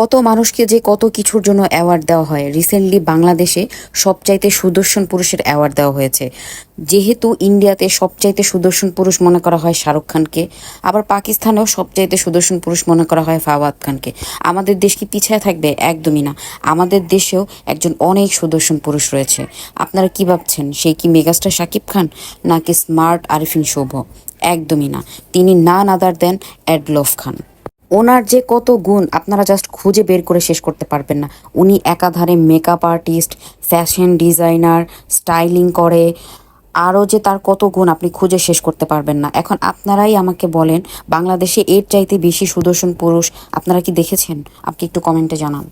কত মানুষকে যে কত কিছুর জন্য অ্যাওয়ার্ড দেওয়া হয়। রিসেন্টলি বাংলাদেশে সবচাইতে সুদর্শন পুরুষের অ্যাওয়ার্ড দেওয়া হয়েছে। যেহেতু ইন্ডিয়াতে সবচাইতে সুদর্শন পুরুষ মনে করা হয় শাহরুখ খানকে, আবার পাকিস্তানেও সবচাইতে সুদর্শন পুরুষ মনে করা হয় ফাওয়াদ খানকে। আমাদের দেশ কি পিছায় থাকবে? একদমই না। আমাদের দেশেও একজন অনেক সুদর্শন পুরুষ রয়েছে। আপনারা কি ভাবছেন? সেই কি মেগাস্টার শাকিব খান? নাকি স্মার্ট আরিফিন শোভ? একদমই না। তিনি না নাদার দেন অ্যাডলফ খান ওনার যে কত গুণ, আপনারা জাস্ট খুঁজে বের করে শেষ করতে পারবেন না। উনি একাধারে makeup artist fashion designer styling করে, আরও যে তার কত গুণ আপনি খুঁজে শেষ করতে পারবেন না। এখন আপনারাই আমাকে বলেন, বাংলাদেশে এর চাইতে বেশি সুদর্শন পুরুষ, আপনারা কি দেখেছেন? আপনি একটু কমেন্টে জানান।